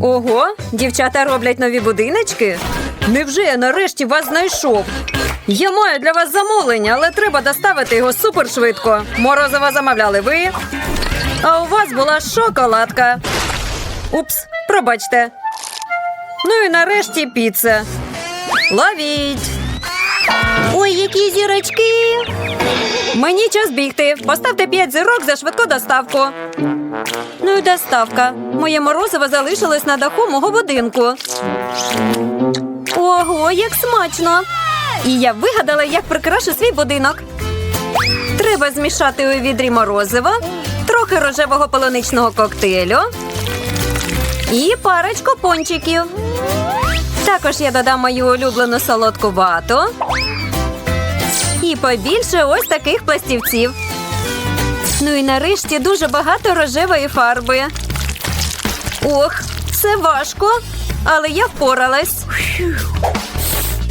Ого, дівчата роблять нові будиночки. Невже я нарешті вас знайшов? Я маю для вас замовлення, але треба доставити його супершвидко. Морозиво замовляли ви. А у вас була шоколадка. Упс, пробачте. Ну і нарешті піца. Ловіть. Ой, які зірочки. Мені час бігти. Поставте 5 зірок за швидку доставку. Ну і доставка. Моє морозиво залишилось на даху мого будинку. Ого, як смачно! І я вигадала, як прикрашу свій будинок. Треба змішати у відрі морозива, трохи рожевого полуничного коктейлю і парочку пончиків. Також я додам мою улюблену солодку вату. І побільше ось таких пластівців. Ну і нарешті дуже багато рожевої фарби. Ох, це важко, але я впоралась.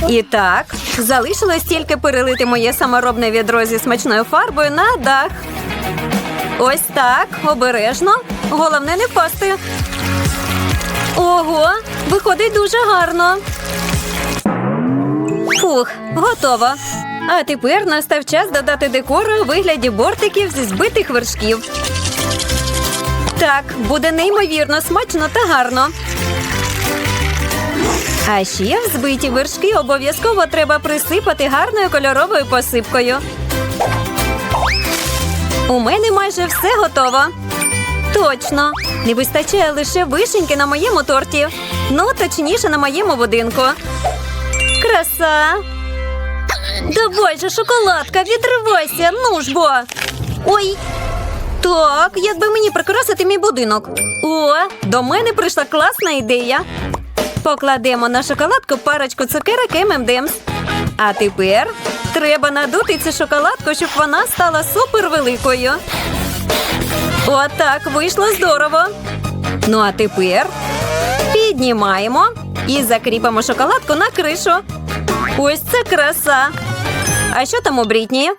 І так, залишилось тільки перелити моє саморобне відро зі смачною фарбою на дах. Ось так, обережно. Головне не впасти. Ого, виходить дуже гарно. Фух, готово. А тепер настав час додати декору у вигляді бортиків зі збитих вершків. Так, буде неймовірно смачно та гарно. А ще в збиті вершки обов'язково треба присипати гарною кольоровою посипкою. У мене майже все готово. Точно. Не вистачає лише вишеньки на моєму торті. Ну, точніше, на моєму будинку. Краса. Давай же, шоколадка, відривайся, ну ж бо. Ой. Так, як би мені прикрасити мій будинок. О, до мене прийшла класна ідея. Покладемо на шоколадку парочку цукерок M&M's. А тепер треба надути цю шоколадку, щоб вона стала супервеликою. Отак вийшло здорово. Ну а тепер піднімаємо і закріпимо шоколадку на кришу. Ось це краса. А що там у Брітні?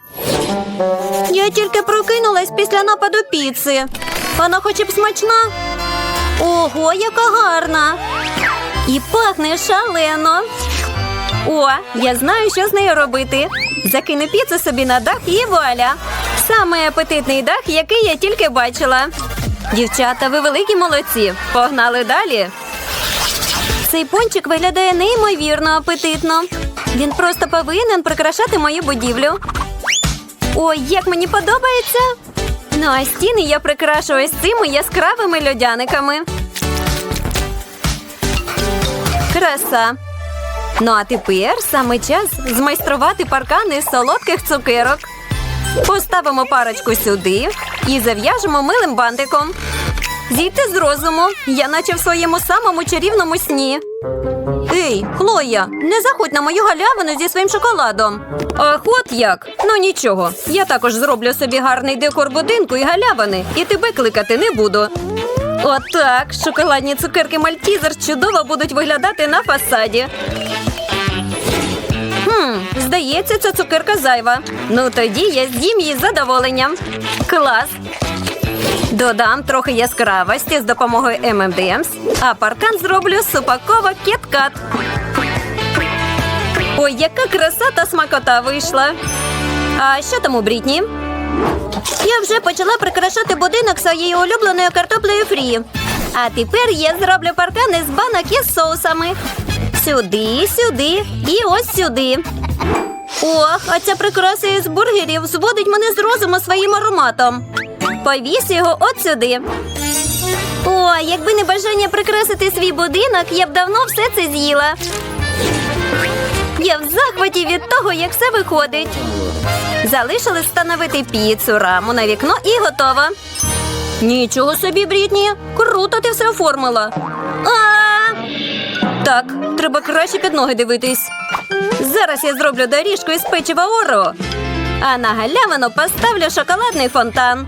Я тільки прокинулась після нападу піци. Вона хоч б смачна. Ого, яка гарна! І пахне шалено. О, я знаю, що з нею робити. Закину піцу собі на дах і вуаля. Самий апетитний дах, який я тільки бачила. Дівчата, ви великі молодці. Погнали далі. Цей пончик виглядає неймовірно апетитно. Він просто повинен прикрашати мою будівлю. Ой, як мені подобається. Ну а стіни я прикрашу ось цими яскравими льодяниками. Краса. Ну а тепер саме час змайструвати паркани з солодких цукерок. Поставимо парочку сюди і зав'яжемо милим бантиком. Зійти з розуму, я наче в своєму самому чарівному сні. Ей, Хлоя, не заходь на мою галявину зі своїм шоколадом. Ах, от як? Ну нічого. Я також зроблю собі гарний декор будинку і галявини, і тебе кликати не буду. Отак, шоколадні цукерки Мальтізер чудово будуть виглядати на фасаді. Хм, здається, ця цукерка зайва. Ну тоді я з'їм її з задоволенням. Клас. Додам трохи яскравості з допомогою M&M's, а паркан зроблю з упакова кіткат. Ой, яка краса та смакота вийшла. А що там у Брітні? Я вже почала прикрашати будинок своєю улюбленою картоплею фрі. А тепер я зроблю паркани з банок із соусами. Сюди, сюди і ось сюди. Ох, а ця прикраса із бургерів зводить мене з розуму своїм ароматом. Повісь його от сюди. О, якби не бажання прикрасити свій будинок, я б давно все це з'їла. Я в захваті від того, як все виходить. Залишилось встановити піцу, раму на вікно і готово. Нічого собі, Брітні. Круто ти все оформила. А! Так, треба краще під ноги дивитись. Зараз я зроблю доріжку із печива Оро. А на галявину поставлю шоколадний фонтан.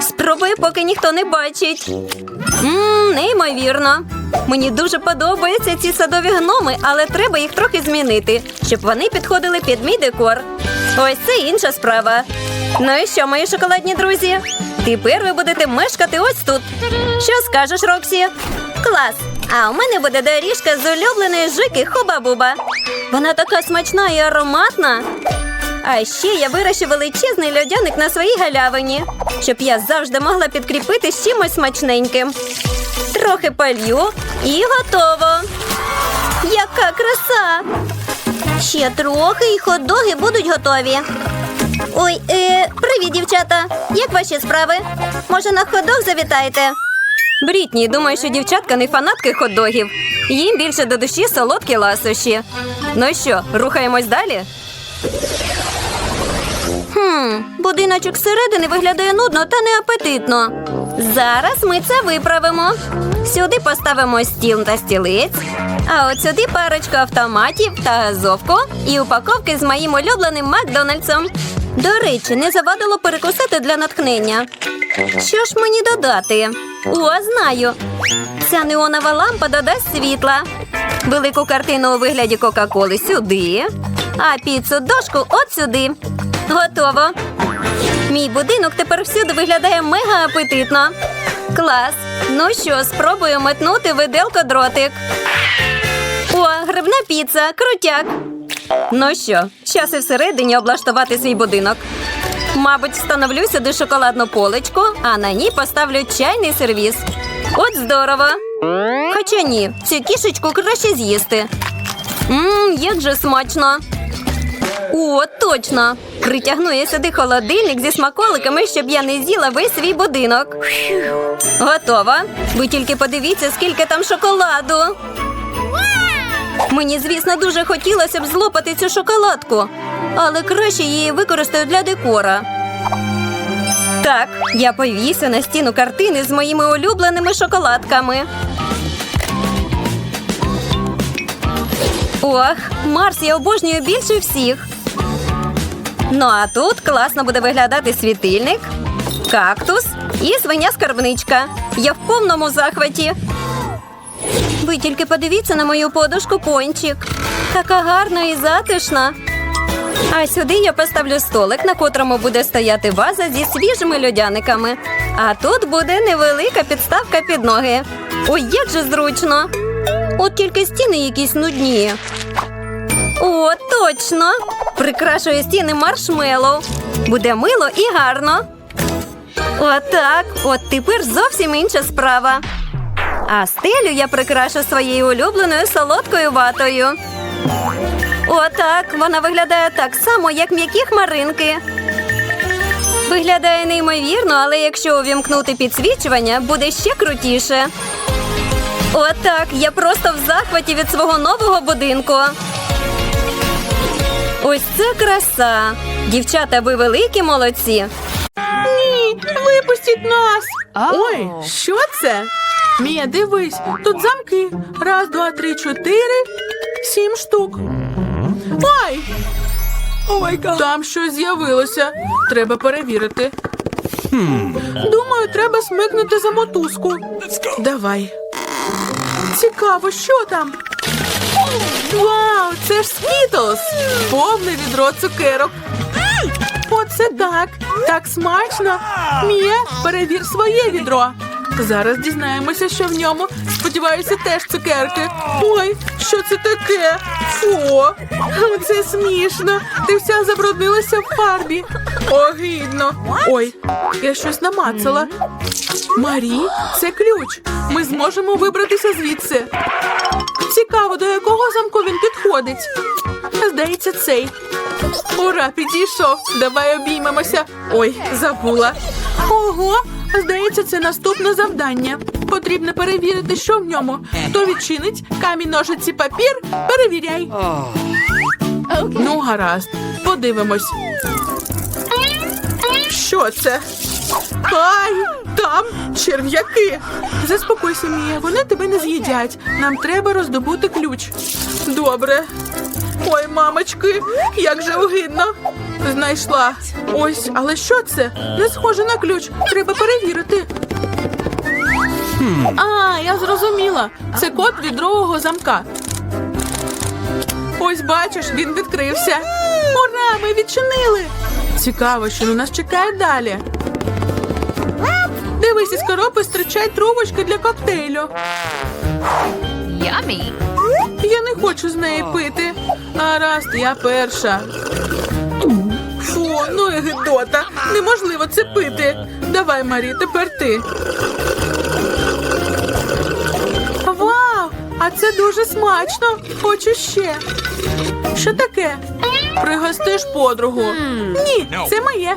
Спробую, поки ніхто не бачить. Ммм, неймовірно. Мені дуже подобаються ці садові гноми, але треба їх трохи змінити, щоб вони підходили під мій декор. Ось це інша справа. Ну і що, мої шоколадні друзі? Тепер ви будете мешкати ось тут. Що скажеш, Роксі? Клас! А у мене буде доріжка з улюбленої жики Хуба-Буба. Вона така смачна і ароматна. А ще я вирощу величезний льодяник на своїй галявині, щоб я завжди могла підкріпити чимось смачненьким. Трохи палю і готово. Яка краса! Ще трохи і хот-доги будуть готові. Ой, е, привіт, дівчата! Як ваші справи? Може, на хот-дог завітаєте? Брітні, думаю, що дівчатка не фанатки хот-догів. Їм більше до душі солодкі ласощі. Ну що, рухаємось далі? Хм, будиночок зсередини виглядає нудно та неапетитно. Зараз ми це виправимо. Сюди поставимо стіл та стілець, а от сюди парочку автоматів та газовку і упаковки з моїм улюбленим Макдональдсом. До речі, не завадило перекусити для натхнення. Що ж мені додати? О, знаю. Ця неонова лампа додасть світла. Велику картину у вигляді Кока-Коли сюди, а піцу дошку от сюди. Готово. Мій будинок тепер всюди виглядає мега апетитно. Клас. Ну що, спробую метнути виделко дротик. О, грибна піца, крутяк. Ну що, час і всередині облаштувати свій будинок. Мабуть, встановлю сюди шоколадну поличку, а на ній поставлю чайний сервіс. От здорово. Хоча ні, цю кішечку краще з'їсти. Мм, як же смачно. О, точно! Притягну я сюди холодильник зі смаколиками, щоб я не з'їла весь свій будинок. Готово. Ви тільки подивіться, скільки там шоколаду. Мені, звісно, дуже хотілося б злопати цю шоколадку, але краще її використаю для декора. Так, я повісю на стіну картини з моїми улюбленими шоколадками. Ох, Марс я обожнюю більше всіх. Ну а тут класно буде виглядати світильник, кактус і свиня скарбничка. Я в повному захваті. Ви тільки подивіться на мою подушку пончик. Така гарна і затишна. А сюди я поставлю столик, на котрому буде стояти ваза зі свіжими льодяниками. А тут буде невелика підставка під ноги. Ой, як же зручно. От тільки стіни якісь нудні. О, точно! Прикрашую стіни маршмеллоу. Буде мило і гарно. Отак. От тепер зовсім інша справа. А стелю я прикрашу своєю улюбленою солодкою ватою. Отак. Вона виглядає так само, як м'які хмаринки. Виглядає неймовірно, але якщо увімкнути підсвічування, буде ще крутіше. Отак. Я просто в захваті від свого нового будинку. Ось це краса. Дівчата, ви великі молодці. Ні, випустіть нас. Ой, що це? Мія, дивись, тут замки. Раз, два, три, чотири, сім штук. Ой! Там щось з'явилося. Треба перевірити. Думаю, треба смикнути за мотузку. Давай. Цікаво, що там? Вау, це ж Скітлс! Повне відро цукерок. Оце так. Так смачно. Мія, перевір своє відро. Зараз дізнаємося, що в ньому. Сподіваюся, теж цукерки. Ой, що це таке? Фу, це смішно. Ти вся забруднилася в фарбі. Огидно. Ой, я щось намацала. Марі, це ключ. Ми зможемо вибратися звідси. Цікаво, до якого замку він підходить. Здається, цей. Ура, підійшов. Давай обіймемося. Ой, забула. Ого, здається, це наступне завдання. Потрібно перевірити, що в ньому. Хто відчинить камінь, ножиці, папір, перевіряй. Ну, гаразд, подивимось. Що це? Ай, там черв'яки. Заспокойся, Мія, вони тебе не з'їдять. Нам треба роздобути ключ. Добре. Ой, мамочки, як же огидно. Знайшла. Ось, але що це? Не схоже на ключ. Треба перевірити. А, я зрозуміла. Це код від другого замка. Ось бачиш, він відкрився. Ура! Ми відчинили. Цікаво, що на нас чекає далі. Дивись, із коробки стирчать трубочки для коктейлю. Yummy. Я не хочу з неї пити. А раз, я перша. Ну і гидота. Неможливо це пити. Давай, Марі, тепер ти. Вау! А це дуже смачно. Хочу ще. Що таке? Пригостиш подругу. Ні, це моє.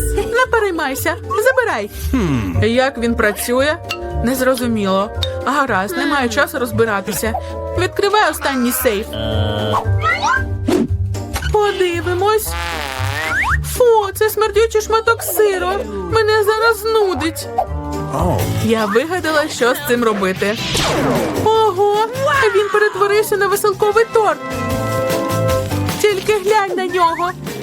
Не переймайся, забирай. Як він працює? Незрозуміло. Гаразд, немає часу розбиратися. Відкривай останній сейф. Подивимось. Фу, це смердючий шматок сиру. Мене зараз нудить. Я вигадала, що з цим робити. Ого, він перетворився на веселковий торт. Тільки глянь на нього.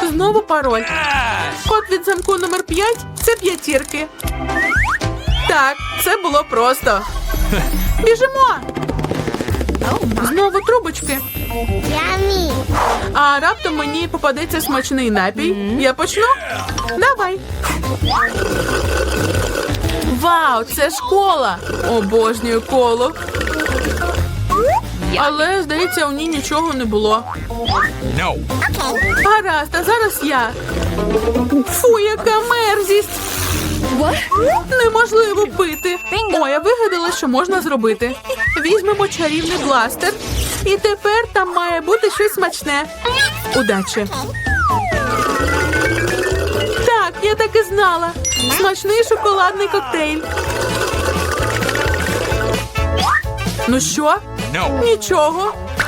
Знову пароль. Код від замку номер 5 – це п'ятірки. Так, це було просто. Біжимо. Знову трубочки. А раптом мені попадеться смачний напій. Я почну? Давай. Вау, це школа! Обожнюю коло. Але, здається, у ній нічого не було. No! Гаразд, а зараз я. Фу, яка мерзість! Неможливо пити. О, я вигадала, що можна зробити. Візьмемо чарівний бластер. І тепер там має бути щось смачне. Удачі. Так, я так і знала. Смачний шоколадний коктейль. Ну що? No! Нічого.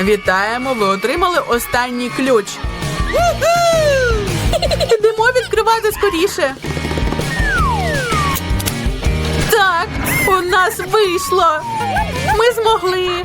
Вітаємо, ви отримали останній ключ. Ідемо відкривати скоріше. Так, у нас вийшло. Ми змогли.